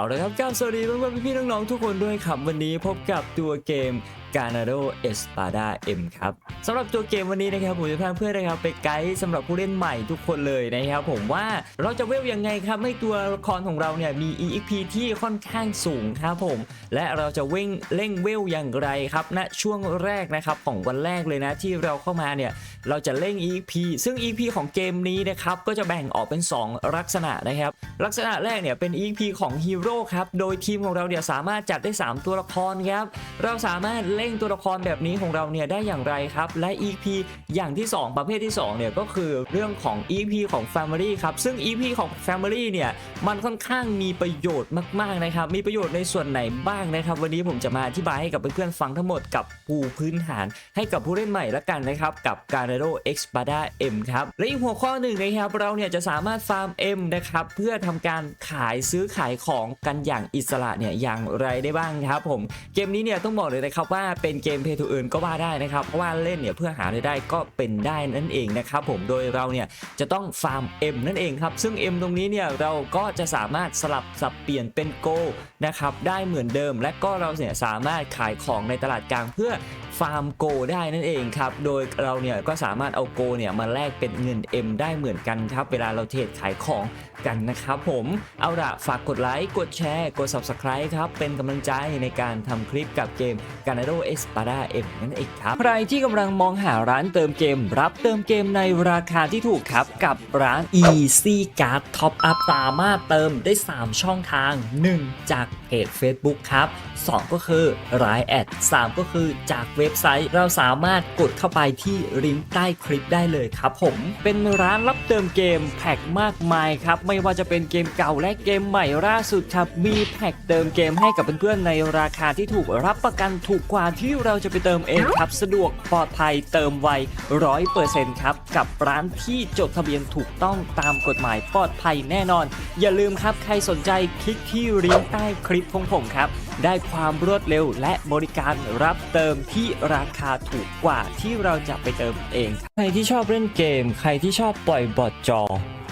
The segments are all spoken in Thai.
เอาละครับก้าวสวัสดีเพื่อนๆพี่ๆน้องๆทุกคนด้วยครับ วันนี้พบกับตัวเกม g a n a d o Espada M ครับสำหรับตัวเกมวันนี้นะครับผมจะพาเพื่อนนะครับไปไกด์สำหรับผู้เล่นใหม่ทุกคนเลยนะครับผมว่าเราจะเวลยังไงครับให้ตัวละครของเราเนี่ยมี EXP ที่ค่อนข้างสูงครับผม และเราจะเว่งเร่งเวลอย่างไรครับณช่วงแรกนะครับของวันแรกเลยนะที่เราเข้ามาเนี่ยเราจะเร่ง EXP ซึ่ง EXP ของเกมนี้นะครับก็จะแบ่งออกเป็น 2 ลักษณะนะครับ ลักษณะแรกเนี่ยเป็น EXP ของฮีโรครับ โดยทีมของเราเนี่ยสามารถจัดได้ 3 ตัวละครครับ เราสามารถเล่งตัวละครแบบนี้ของเราเนี่ยได้อย่างไรครับ และ EP อย่างที่ 2 ประเภทที่2เนี่ยก็คือเรื่องของ EP ของ Family ครับ ซึ่ง EP ของ Family เนี่ยมันค่อนข้างมีประโยชน์มากๆนะครับ มีประโยชน์ในส่วนไหนบ้างนะครับ วันนี้ผมจะมาอธิบายให้กับเพื่อนๆฟังทั้งหมดกับปูพื้นฐาน ให้กับผู้เล่นใหม่ละกันนะครับกับ g a r a d o Expada M ครับและอีกหัวข้อหนึ่งนะครับเราเนี่ยจะสามารถฟาร์ม M นะครับเพื่อทำการขายซื้อขายของกันอย่างอิสระเนี่ยอย่างไรได้บ้างครับผมเกมนี้เนี่ยต้องบอกเลยนะครับว่าเป็นเกม Pay to Earn ก็ว่าได้นะครับเพราะว่าเล่นเนี่ยเพื่อหารายได้ก็เป็นได้นั่นเองนะครับผมโดยเราเนี่ยจะต้องฟาร์ม M นั่นเองครับซึ่ง M ตรงนี้เนี่ยเราก็จะสามารถสลับสับเปลี่ยนเป็นโกนะครับได้เหมือนเดิม และก็เราเนี่ยสามารถขายของในตลาดกลางเพื่อฟาร์มโกได้นั่นเองครับ โดยเราเนี่ยก็สามารถเอาโกเนี่ยมาแลกเป็นเงิน M ได้เหมือนกันครับ เวลาเราเทรดขายของกันนะครับผม เอาละฝากกดไลค์ กดดแชร์ กด Subscribe ครับ เป็นกำลังใจในการทำคลิปกับเกม g a n a d o Espada M นั่นเองครับ ใครที่กำลังมองหาร้านเติมเกม รับเติมเกมในราคาที่ถูกครับ กับร้าน Easy Card Top Up สามารถเติมได้ 3 ช่องทาง 1 จาก เพจ Facebook ครับ 2 ก็คือรายแอด 3 ก็คือจากเว็บไซต์ เราสามารถกดเข้าไปที่ลิงก์ใต้คลิปได้เลยครับผม เป็นร้านรับเติมเกมแพ็กมากมายครับ ไม่ว่าจะเป็นเกมเก่าและเกมใหม่ล่าสุดครับ มีแพ็กเติมเกมให้กับเพื่อนๆในราคาที่ถูกรับประกันถูกกว่าที่เราจะไปเติมเองครับ สะดวกปลอดภัยเติมไวร้อยเปอร์เซ็นต์ครับ กับร้านที่จดทะเบียนถูกต้องตามกฎหมายปลอดภัยแน่นอน อย่าลืมครับใครสนใจคลิกที่ลิงก์ใต้คลิปของผมครับ ได้ความรวดเร็วและบริการรับเติมที่ราคาถูกกว่าที่เราจะไปเติมเอง ใครที่ชอบเล่นเกม ใครที่ชอบปล่อยบอทจอ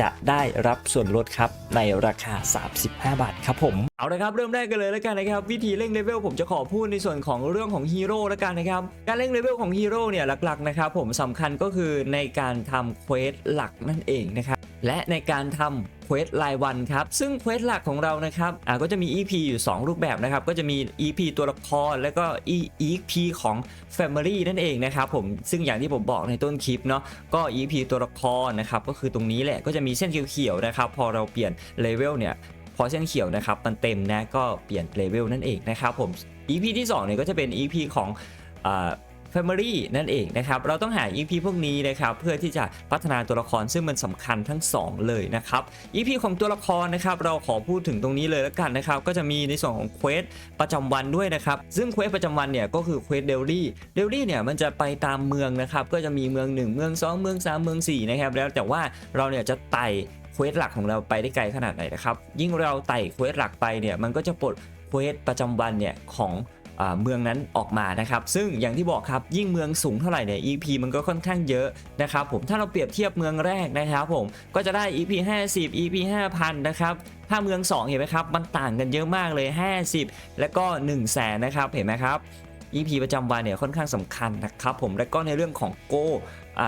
จะได้รับส่วนลดครับในราคา 35 บาทครับผมเอาละครับเริ่มแรกกันเลยแล้วกันนะครับวิธีเร่งเลเวลผมจะขอพูดในส่วนของเรื่องของฮีโร่แล้วกันนะครับการเร่งเลเวลของฮีโร่เนี่ยหลักๆนะครับผมสำคัญก็คือในการทำเควสหลักนั่นเองนะครับ และในการทำเควสรายวันครับ ซึ่งเควสหลักของเรานะครับอ่าก็จะมี EP อยู่ 2 รูปแบบนะครับ ก็จะมี EP ตัวละครแล้วก็ EP ของ Family นั่นเองนะครับผมซึ่งอย่างที่ผมบอกในต้นคลิปเนาะก็ EP ตัวละครนะครับก็คือตรงนี้แหละก็จะมีเส้นเขียวๆนะครับ พอเราเปลี่ยนเลเวลเนี่ยพอเส้นเขียวนะครับมันเต็มนะก็เปลี่ยนเลเวลนั่นเองนะครับผม EP ที่2เนี่ยก็จะเป็น EP ของอ่า Family นั่นเองนะครับ เราต้องหา EP พวกนี้นะครับเพื่อที่จะพัฒนาตัวละครซึ่งมันสำคัญทั้ง 2 เลยนะครับ EP ของตัวละครนะครับเราขอพูดถึงตรงนี้เลยแล้วกันนะครับก็จะมีในส่วนของเควสประจำวันด้วยนะครับซึ่งเควสประจำวันเนี่ยก็คือเควสเดลลี่เดลลี่เนี่ยมันจะไปตามเมืองนะครับก็จะมีเมือง 1 เมือง 2 เมือง 3 เมือง4นะครับแล้วแต่ว่าเราเนี่ยจะไต่เควสหลักของเราไปได้ไกลขนาดไหนนะครับยิ่งเราไต่เควสหลักไปเนี่ยมันก็จะปลดเควสประจำวันเนี่ยของ เมืองนั้นออกมานะครับซึ่งอย่างที่บอกครับยิ่งเมืองสูงเท่าไหร่เนี่ย EP มันก็ค่อนข้างเยอะนะครับผมถ้าเราเปรียบเทียบเมืองแรกนะครับผมก็จะได้ EP 50 EP 5,000นะครับถ้าเมือง 2 เห็นไหมครับ มันต่างกันเยอะมากเลย 50 แล้วก็1 0 0 0 0แสนนะครับเห็นไหมครับ EP ประจำวันเนี่ยค่อนข้างสำคัญนะครับผมแล้วก็ในเรื่องของโก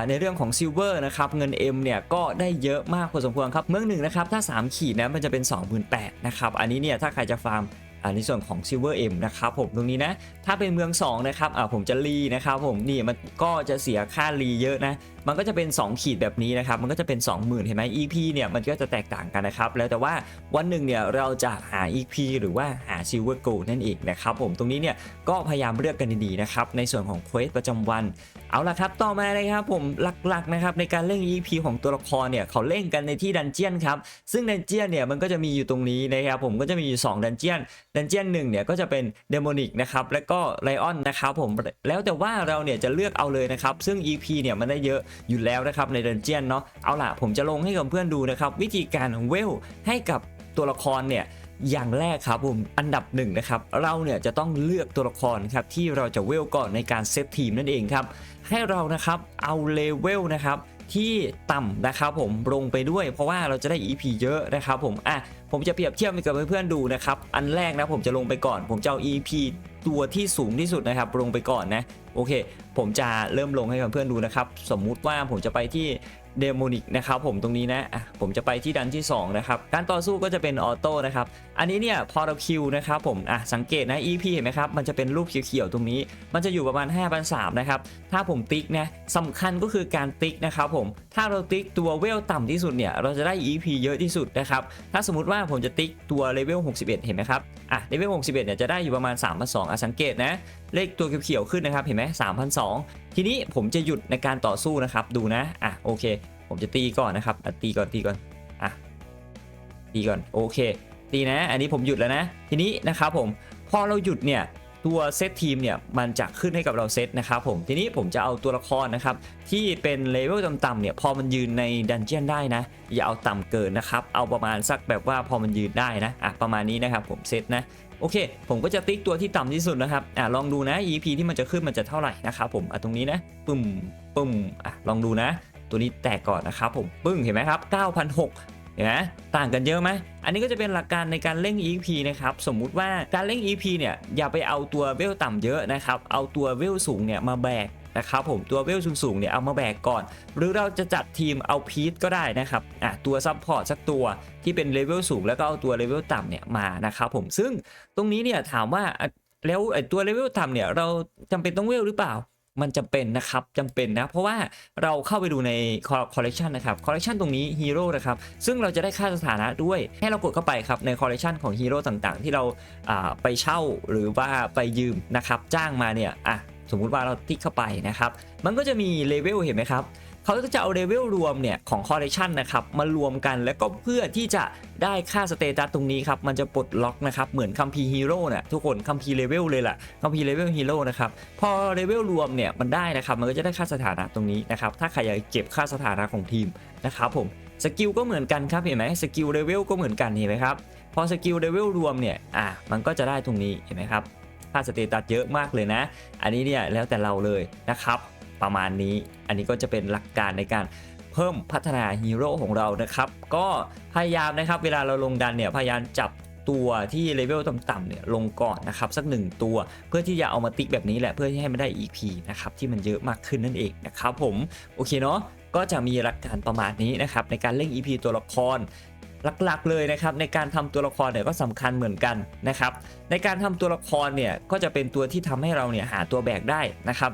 ในเรื่องของซิลเวอร์นะครับเงิน M เนี่ยก็ได้เยอะมากพอสมควรครับเมืองหนึ่งนะครับถ้า 3 ขีดนะมันจะเป็น 28,000นะครับอันนี้เนี่ยถ้าใครจะฟาร์ม อันในส่วนของ Silver M นะครับผมตรงนี้นะถ้าเป็นเมือง2นะครับอ่าผมจะรีนะครับผมนี่มันก็จะเสียค่ารีเยอะนะมันก็จะเป็น 2 ขีดแบบนี้นะครับ มันก็จะเป็น 20,000 เห็นไหม EP เนี่ยมันก็จะแตกต่างกันนะครับ แล้วแต่ว่าวันหนึ่งเนี่ยเราจะหา EP หรือว่าหา Silver Gold นั่นเองนะครับผมตรงนี้เนี่ยก็พยายามเลือกกันดีๆนะครับในส่วนของเควสประจำวันเอาละครับต่อมานะครับผมหลักๆนะครับในการเล่น EP ของตัวละครเนี่ยเขาเล่นกันในที่ดันเจียนครับซึ่งดันเจียนเนี่ยมันก็จะมีอยู่ตรงนี้นะครับผมก็จะมีอยู่2ดันเจียนดันเจียนหนึ่งเนี่ยก็จะเป็นเดโมนิกนะครับแล้วก็ไลออนนะครับผมแล้วแต่ว่าเราเนี่ยจะเลือกเอาเลยนะครับซึ่ง EP เนี่ยมันได้เยอะอยู่แล้วนะครับในเดนเจียนเนาะเอาล่ะผมจะลงให้กับเพื่อนดูนะครับวิธีการเวลให้กับตัวละครเนี่ยอย่างแรกครับผมอันดับหนึ่งนะครับเราเนี่ยจะต้องเลือกตัวละครครับที่เราจะเวลก่อนในการเซตทีมนั่นเองครับให้เรานะครับเอาเลเวลนะครับ ที่ต่ำนะครับผมลงไปด้วยเพราะว่าเราจะได้ EP เยอะนะครับผมอะผมจะเปรียบเทียบให้กับเพื่อนๆดูนะครับอันแรกนะผมจะลงไปก่อน ผมจะเอา EP ตัวที่สูงที่สุดนะครับลงไปก่อนนะโอเค ผมจะเริ่มลงให้กับเพื่อนดูนะครับสมมุติว่าผมจะไปที่ เดโมนิกนะครับผมตรงนี้นะะผมจะไปที่ดันที่2นะครับการต่อสู้ก็จะเป็นออโต้นะครับอันนี้เนี่ยพอเราคิวนะครับผมอะสังเกตนะ EP เห็นไหมครับมันจะเป็นรูปเขียวๆตรงนี้ มันจะอยู่ประมาณ5,300นะครับถ้าผมติ๊กนะสำคัญก็คือการติ๊กนะครับผมถ้าเราติ๊กตัวเวลต่ำที่สุดเนี่ยเราจะได้ EP เยอะที่สุดนะครับถ้าสมมติว่าผมจะติ๊กตัวเลเวล61 เห็นไหมครับอะเลเวล61เนี่ยจะได้อยู่ประมาณ 3,200อะสังเกตนะเลขตัวเขียวๆขึ้นนะครับเห็นไหม3,200 ทีนี้ผมจะหยุดในการต่อสู้นะครับดูนะอะโอเค ผมจะตีก่อนนะครับอะตีก่อนตีก่อนอะตีก่อนโอเคตีนะ อันนี้ผมหยุดแล้วนะ ทีนี้นะครับผมพอเราหยุดเนี่ย ตัวเซตทีมเนี่ยมันจะขึ้นให้กับเราเซตนะครับผมทีนี้ผมจะเอาตัวละครนะครับที่เป็นเลเวลต่ำๆเนี่ยพอมันยืนในดันเจียนได้นะอย่าเอาต่ำเกินนะครับเอาประมาณสักแบบว่าพอมันยืนได้นะอะประมาณนี้นะครับผมเซตนะโอเค ผมก็จะติ๊กตัวที่ต่ำที่สุดนะครับอะลองดูนะ EP ที่มันจะขึ้นมันจะเท่าไหร่นะครับผมอะตรงนี้นะปึ้มปึ้มอะลองดูนะ ตัวนี้แตกก่อนนะครับผมปึ้งเห็นไหมครับ9,600 เห็นไหมต่างกันเยอะไหมอันนี้ก็จะเป็นหลักการในการเร่ง EP นะครับ สมมุติว่าการเร่ง EP เนี่ยอย่าไปเอาตัวเวลต่ำเยอะนะครับ เอาตัวเวลสูงเนี่ยมาแบกนะครับผมตัวเวลสูงๆเนี่ยเอามาแบกก่อน หรือเราจะจัดทีมเอาพีทก็ได้นะครับอะตัวซัพพอร์ตสักตัวที่เป็นเลเวลสูงแล้วก็เอาตัวเลเวลต่ำเนี่ยมานะครับผมซึ่งตรงนี้เนี่ยถามว่าแล้วไอ้ตัวเลเวลต่ำเนี่ยเราจำเป็นต้องเวลหรือเปล่า มันจำเป็นนะครับจำเป็นนะ เพราะว่าเราเข้าไปดูในคอลเลกชันนะครับคอลเลกชันตรงนี้ฮีโร่นะครับ ซึ่งเราจะได้ค่าสถานะด้วย ให้เรากดเข้าไปครับในคอลเลกชันของฮีโร่ต่างๆ ที่เราอ่าไปเช่าหรือว่าไปยืมนะครับ จ้างมาเนี่ยอะสมมุติว่าเราติ๊กเข้าไปนะครับ มันก็จะมีเลเวลเห็นไหมครับ เขาก็จะเอาเลเวลรวมเนี่ยของคอลเลกชันนะครับมารวมกันแล้วก็เพื่อที่จะได้ค่าสเตตัสตรงนี้ครับมันจะปลดล็อกนะครับเหมือนคัมพีฮีโร่เนี่ยทุกคนคัมพีเลเวลเลยแหละคัมพีเลเวลฮีโร่นะครับพอเลเวลรวมเนี่ยมันได้นะครับมันก็จะได้ค่าสถานะตรงนี้นะครับถ้าใครอยากเก็บค่าสถานะของทีมนะครับผมสกิลก็เหมือนกันครับเห็นไหมสกิลเลเวลก็เหมือนกันเห็นไหมครับพอสกิลเลเวลรวมเนี่ยอะมันก็จะได้ตรงนี้เห็นไหมครับค่าสเตตัสเยอะมากเลยนะ อันนี้เนี่ยแล้วแต่เราเลยนะครับ ประมาณนี้ อันนี้ก็จะเป็นหลักการในการเพิ่มพัฒนาฮีโร่ของเรานะครับ ก็พยายามนะครับเวลาเราลงดันเนี่ยพยายามจับตัวที่เลเวลต่ำๆเนี่ยลงก่อนนะครับสักหนึ่งตัวเพื่อที่จะเอามาติ๊กแบบนี้แหละเพื่อที่ให้มันได้ EP นะครับที่มันเยอะมากขึ้นนั่นเองนะครับผมโอเคเนาะก็จะมีหลักการประมาณนี้นะครับในการเล่น EP ตัวละครหลักๆเลยนะครับในการทำตัวละครเนี่ยก็สำคัญเหมือนกันนะครับในการทำตัวละครเนี่ยก็จะเป็นตัวที่ทำให้เราเนี่ยหาตัวแบกได้นะครับ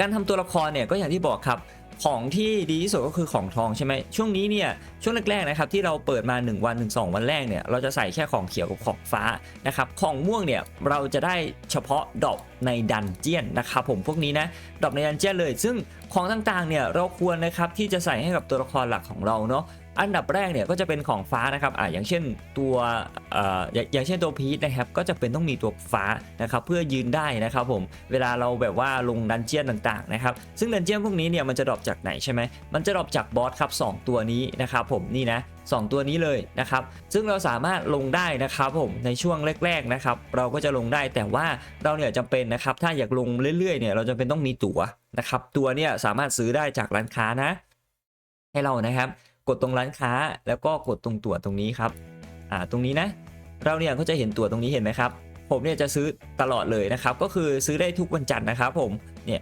การทำตัวละครเนี่ยก็อย่างที่บอกครับของที่ดีที่สุดก็คือของทองใช่ไหมช่วงนี้เนี่ยช่วงแรกๆนะครับที่เราเปิดมา 1 วัน1 2วันแรกเนี่ยเราจะใส่แค่ของเขียวกับของฟ้านะครับของม่วงเนี่ยเราจะได้เฉพาะดอกในดันเจียนนะครับผมพวกนี้นะดอกในดันเจียนเลย ซึ่งของต่างๆเนี่ยเราควรนะครับที่จะใส่ให้กับตัวละครหลักของเราเนาะ อันดับแรกเนี่ยก็จะเป็นของฟ้านะครับอ่าอย่างเช่นตัวอ่อย่างเช่นตัวพีทนะครับก็จะเป็นต้องมีตัวฟ้านะครับเพื่อยืนได้นะครับผมเวลาเราแบบว่าลงดันเจียนต่างๆนะครับซึ่งดันเจียนพวกนี้เนี่ยมันจะดรอปจากไหนใช่ไหมมันจะดรอปจากบอสครับสองตัวนี้นะครับผมนี่นะสองตัวนี้เลยนะครับ ซึ่งเราสามารถลงได้นะครับผมในช่วงแรกๆนะครับ เราก็จะลงได้แต่ว่าเราเนี่ยจำเป็นนะครับ ถ้าอยากลงเรื่อยๆเนี่ยเราจะเป็นต้องมีตั๋วนะครับ ตัวเนี่ยสามารถซื้อได้จากร้านค้านะ ให้เรานะครับ กดตรงร้านค้า แล้วก็กดตรงตั๋วตรงนี้ครับอ่าตรงนี้นะ เราเนี่ยก็จะเห็นตั๋วตรงนี้เห็นไหมครับ ผมเนี่ยจะซื้อตลอดเลยนะครับ ก็คือซื้อได้ทุกวันจันทร์นะครับ ผมเนี่ย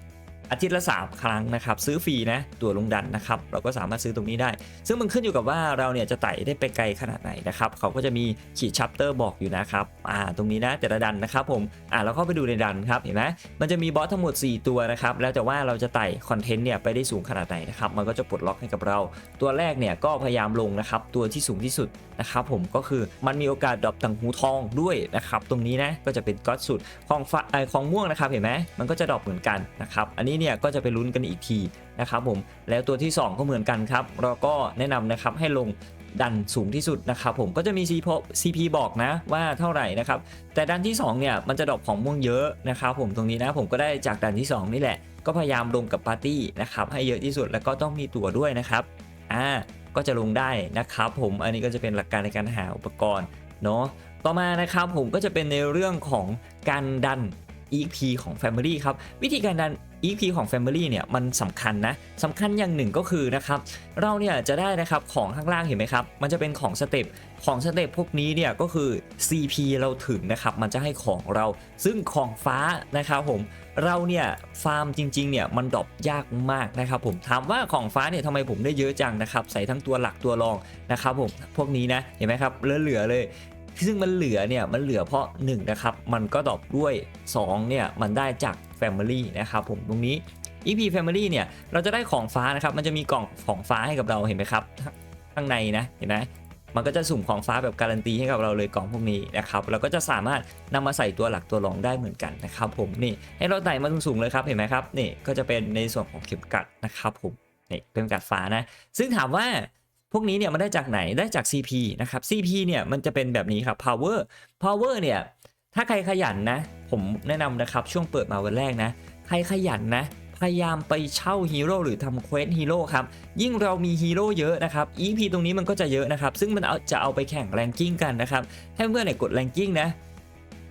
อาทิตย์ละ 3 ครั้งนะครับ ซื้อฟรีนะตัวลงดันนะครับ เราก็สามารถซื้อตรงนี้ได้ ซึ่งมันขึ้นอยู่กับว่าเราเนี่ยจะไต่ได้ไปไกลขนาดไหนนะครับเขาก็จะมีขีดชัปเตอร์บอกอยู่นะครับอ่าตรงนี้นะแต่ละดันนะครับผมอ่าเราเข้าไปดูในดันครับเห็นไหมมันจะมีบอสทั้งหมด 4 ตัวนะครับแล้วแต่ว่าเราจะไต่คอนเทนต์เนี่ยไปได้สูงขนาดไหนนะครับมันก็จะปลดล็อกให้กับเรา ตัวแรกเนี่ยก็พยายามลงนะครับตัวที่สูงที่สุด นะครับผมก็คือมันมีโอกาสดรอปต่างหูทองด้วยนะครับตรงนี้นะก็จะเป็นก๊อตสุดของฟ้าไอของม่วงนะครับเห็นไหมมันก็จะดรอปเหมือนกันนะครับอันนี้เนี่ยก็จะไปลุ้นกันอีกทีนะครับผมแล้วตัวที่ 2 ก็เหมือนกันครับ เราก็แนะนำนะครับให้ลงดันสูงที่สุดนะครับผมก็จะมี CP บอกนะว่าเท่าไหร่นะครับ แต่ดันที่ 2 เนี่ย มันจะดรอปของม่วงเยอะนะครับผมตรงนี้นะผมก็ได้จากดันที่ 2 นี่แหละ ก็พยายามลงกับปาร์ตี้นะครับให้เยอะที่สุดแล้วก็ต้องมีตั๋วด้วยนะครับอ่า ก็จะลงได้นะครับผมอันนี้ก็จะเป็นหลักการในการหาอุปกรณ์เนาะต่อมานะครับผมก็จะเป็นในเรื่องของการดัน EP ของ Family ครับ วิธีการดัน EP ของ Family เนี่ยมันสำคัญนะสำคัญอย่างหนึ่งก็คือนะครับเราเนี่ยจะได้นะครับของข้างล่างเห็นไหมครับ มันจะเป็นของสเต็ปของสเต็ปพวกนี้เนี่ยก็คือ CP เราถึงนะครับมันจะให้ของเราซึ่งของฟ้านะครับผมเราเนี่ยฟาร์มจริงๆเนี่ยมันดรอปยากมากนะครับผมถามว่าของฟ้าเนี่ยทำไมผมได้เยอะจังนะครับใส่ทั้งตัวหลักตัวรองนะครับผมพวกนี้นะเห็นไหมครับเหลือๆเลยซึ่งมันเหลือเนี่ยมันเหลือเพราะ1นะครับมันก็ดรอปด้วย2เนี่ยมันได้จาก Family นะครับผมตรงนี้ EP Family เนี่ยเราจะได้ของฟ้านะครับมันจะมีกล่องของฟ้าให้กับเราเห็นไหมครับข้างในนะเห็นไหมมันก็จะสุ่มของฟ้าแบบการันตีให้กับเราเลยกล่องพวกนี้นะครับเราก็จะสามารถนำมาใส่ตัวหลักตัวรองได้เหมือนกันนะครับผมนี่ให้เราไต่มาสูงๆเลยครับเห็นไหมครับนี่ก็จะเป็นในส่วนของเข็มกัดนะครับผมนี่เป็นเข็มกัดฟ้านะ ซึ่งถามว่าพวกนี้เนี่ยมันได้จากไหนได้จาก CP นะครับ CP เนี่ยมันจะเป็นแบบนี้ครับ power power เนี่ย ถ้าใครขยันนะ ผมแนะนำนะครับ ช่วงเปิดมาวันแรกนะ ใครขยันนะ พยายามไปเช่าฮีโร่หรือทำเควสฮีโร่ครับ ยิ่งเรามีฮีโร่เยอะนะครับ EP ตรงนี้มันก็จะเยอะนะครับ ซึ่งมันเอาจะเอาไปแข่งแรงกิ้งกันนะครับ ให้เพื่อนเนี่ยกดแรงกิ้งนะ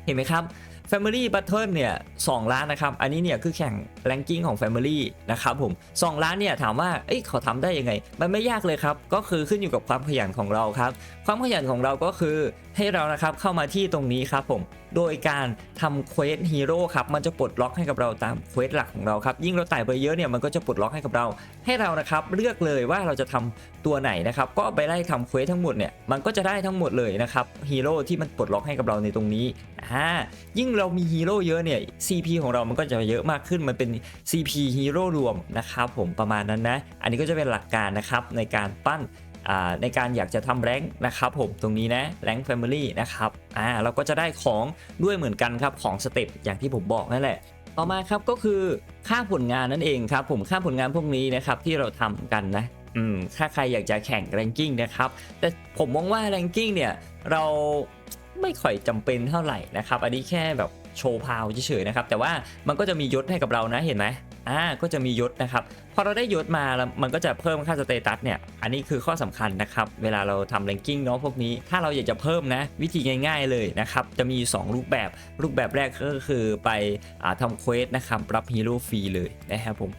เห็นไหมครับ Family Battle เนี่ย2ล้านนะครับ อันนี้เนี่ยคือแข่งแรงกิ้งของ Family นะครับผม2ล้านเนี่ยถามว่าเอ้ยเขาทำได้ยังไง มันไม่ยากเลยครับ ก็คือขึ้นอยู่กับความขยันของเราครับ ความขยันของเราก็คือให้เรานะครับเข้ามาที่ตรงนี้ครับผมโดยการทำเควสฮีโร่ครับมันจะปลดล็อกให้กับเราตามเควสหลักของเราครับยิ่งเราไต่ไปเยอะเนี่ยมันก็จะปลดล็อกให้กับเรา ให้เรานะครับเลือกเลยว่าเราจะทำตัวไหนนะครับก็ไปไล่ทำเควสทั้งหมดเนี่ยมันก็จะได้ทั้งหมดเลยนะครับฮีโร่ที่มันปลดล็อกให้กับเราในตรงนี้อ่ายิ่งเรามีฮีโร่เยอะเนี่ย CP ของเรามันก็จะเยอะมากขึ้นมันเป็น CP ฮีโร่รวมนะครับผมประมาณนั้นนะอันนี้ก็จะเป็นหลักการนะครับในการปั้น ในการอยากจะทำแรงนะครับผมตรงนี้นะแรงแฟมิลี่นะครับอ่าเราก็จะได้ของด้วยเหมือนกันครับของสเต็ปอย่างที่ผมบอกนั่นแหละ ต่อมาครับก็คือค่าผลงานนั่นเองครับ ผมค่าผลงานพวกนี้นะครับที่เราทำกันนะอืมถ้าใครอยากจะแข่งแรงกิ้งนะครับ แต่ผมมองว่าแรงกิ้งเนี่ยเราไม่ค่อยจำเป็นเท่าไหร่นะครับ อันนี้แค่แบบโชว์พาวเฉยๆนะครับ แต่ว่ามันก็จะมียศให้กับเรานะเห็นไหม อ่าก็จะมียศนะครับพอเราได้ยศมาแล้วมันก็จะเพิ่มค่าสเตตัสเนี่ยอันนี้คือข้อสำคัญนะครับเวลาเราทำแรงกิ้งเนาะพวกนี้ ถ้าเราอยากจะเพิ่มนะวิธีง่ายๆเลยนะครับจะมี 2 รูปแบบรูปแบบแรกก็คือไปอทำเควสนะครับรับฮีโร่ฟรีเลยนะครับผม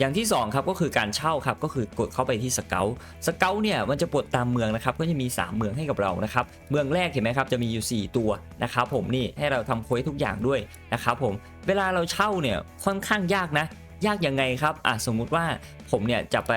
อย่างที่2ครับก็คือการเช่าครับก็คือกดเข้าไปที่สเกลสเกลเนี่ยมันจะปลดตามเมืองนะครับก็จะมี 3 เมืองให้กับเรานะครับเมืองแรกเห็นไหมครับจะมีอยู่ 4 ตัวนะครับผมนี่ให้เราทำเควสทุกอย่างด้วยนะครับผมเวลาเราเช่าเนี่ยค่อนข้างยากนะ ยากยังไงครับอะสมมุติว่าผมเนี่ยจะไป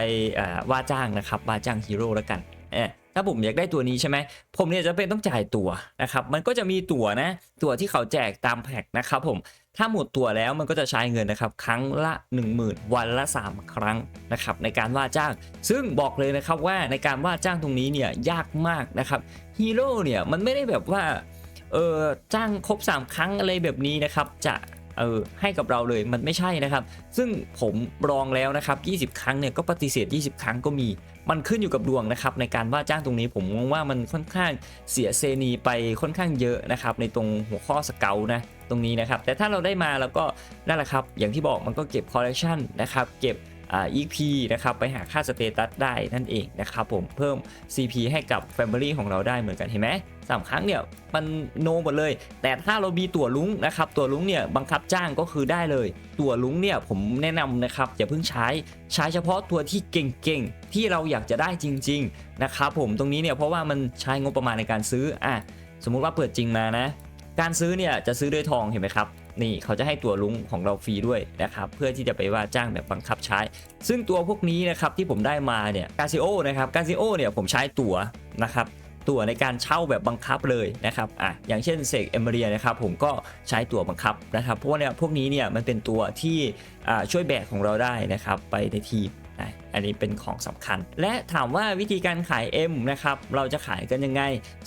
ว่าจ้างนะครับว่าจ้างฮีโร่แล้วกันเออถ้าผมอยากได้ตัวนี้ใช่ไหมผมเนี่ยจะเป็นต้องจ่ายตั๋วนะครับ มันก็จะมีตั๋วนะตั๋วที่เขาแจกตามแพ็คนะครับผมถ้าหมดตัวแล้วมันก็จะใช้เงินนะครับ ครั้งละ 10,000 วันละ 3 ครั้งนะครับในการว่าจ้าง ซึ่งบอกเลยนะครับว่าในการว่าจ้างตรงนี้เนี่ยยากมากนะครับฮีโร่เนี่ยมันไม่ได้แบบว่าเออจ้างครบ 3 ครั้งอะไรแบบนี้นะครับจะ เออให้กับเราเลยมันไม่ใช่นะครับ ซึ่งผมลองแล้วนะครับ 20 ครั้งเนี่ยก็ปฏิเสธ 20 ครั้งก็มี มันขึ้นอยู่กับดวงนะครับในการว่าจ้างตรงนี้ผมมองว่ามันค่อนข้างเสียเซนีไปค่อนข้างเยอะนะครับในตรงหัวข้อสเกลนะตรงนี้นะครับแต่ถ้าเราได้มาแล้วก็นั่นแหละครับอย่างที่บอกมันก็เก็บคอลเล t ชันนะครับเก็บอ่า EP นะครับไปหาค่าสเตตัสได้นั่นเองนะครับผมเพิ่ม CP ให้กับ Family ของเราได้เหมือนกันเห็นไหม สามครั้งเนี่ยมันโนหมดเลย แต่ถ้าเรามีตั๋วลุงนะครับตั๋วลุงเนี่ยบังคับจ้างก็คือได้เลย ตั๋วลุงเนี่ยผมแนะนำนะครับอย่าเพิ่งใช้ใช้เฉพาะตัวที่เก่งๆ ที่เราอยากจะได้จริง ๆ นะครับผมตรงนี้เนี่ยเพราะว่ามันใช้งบประมาณในการซื้ออะสมมุติว่าเปิดจริงมานะ การซื้อเนี่ยจะซื้อด้วยทองเห็นไหมครับนี่เขาจะให้ตัวลุงของเราฟรีด้วยนะครับเพื่อที่จะไปว่าจ้างแบบบังคับใช้ ซึ่งตัวพวกนี้นะครับที่ผมได้มาเนี่ยกาซิโอนะครับกาซิโอเนี่ยผมใช้ตั๋วนะครับ ตั๋วในการเช่าแบบบังคับเลยนะครับอะอย่างเช่นเซกเอมเรียนะครับผมก็ใช้ตั๋วบังคับนะครับเพราะว่าเนี่ยพวกนี้เนี่ยมันเป็นตัวที่ช่วยแบกของเราได้นะครับไปในทีมนะอันนี้เป็นของสำคัญ และถามว่าวิธีการขาย M นะครับเราจะขายกันยังไง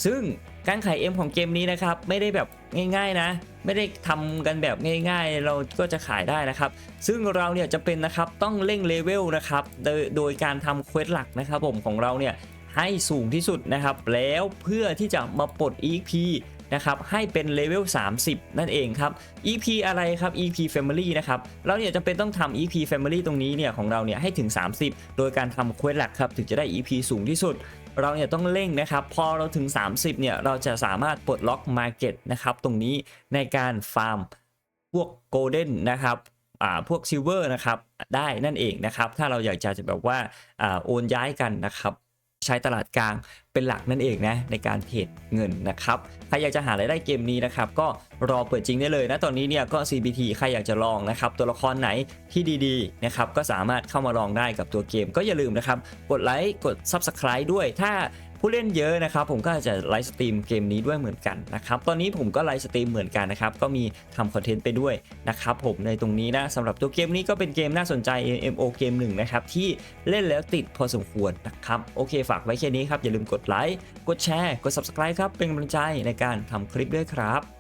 ซึ่งการขาย M ของเกมนี้นะครับไม่ได้แบบง่ายๆนะ ไม่ได้ทำกันแบบง่ายๆ เราก็จะขายได้นะครับ ซึ่งเราเนี่ยจะเป็นนะครับต้องเร่งเลเวลนะครับโดยโดยการทำเควสหลักนะครับผมของเราเนี่ย ให้สูงที่สุดนะครับ แล้วเพื่อที่จะมาปลด EP นะครับให้เป็นเลเวล 30 นั่นเองครับ EP อะไรครับ EP Family นะครับ เราเนี่ยจะเป็นต้องทำ EP Family ตรงนี้เนี่ยของเราเนี่ยให้ถึง 30 โดยการทำเควสหลักครับ ถึงจะได้ EP สูงที่สุด เราเนี่ยต้องเร่งนะครับ พอเราถึง 30 เนี่ย เราจะสามารถปลดล็อก Market นะครับตรงนี้ในการฟาร์มพวก Golden นนะครับพวกซิลเวอร์นะครับได้นั่นเองนะครับ ถ้าเราอยากจะแบบว่าอ่าโอนย้ายกันนะครับ ใช้ตลาดกลางเป็นหลักนั่นเองนะในการเทรดเงินนะครับใครอยากจะหารายได้เกมนี้นะครับก็รอเปิดจริงได้เลยนะตอนนี้เนี่ยก็ CBT ใครอยากจะลองนะครับตัวละครไหนที่ดีๆนะครับก็สามารถเข้ามาลองได้กับตัวเกม ก็อย่าลืมนะครับกดไลค์กด Subscribe ด้วยถ้า ผู้เล่นเยอะนะครับผมก็อาจจะไลฟ์สตรีมเกมนี้ด้วยเหมือนกันนะครับตอนนี้ผมก็ไลฟ์สตรีมเหมือนกันนะครับก็มีทำคอนเทนต์ไปด้วยนะครับผมในตรงนี้นะสำหรับตัวเกมนี้ก็เป็นเกมน่าสนใจ MMO เกมหนึ่งนะครับที่เล่นแล้วติดพอสมควรนะครับโอเคฝากไว้แค่นี้ครับอย่าลืมกดไลค์กดแชร์กด Subscribe ครับเป็นกำลังใจในการทำคลิปด้วยครับ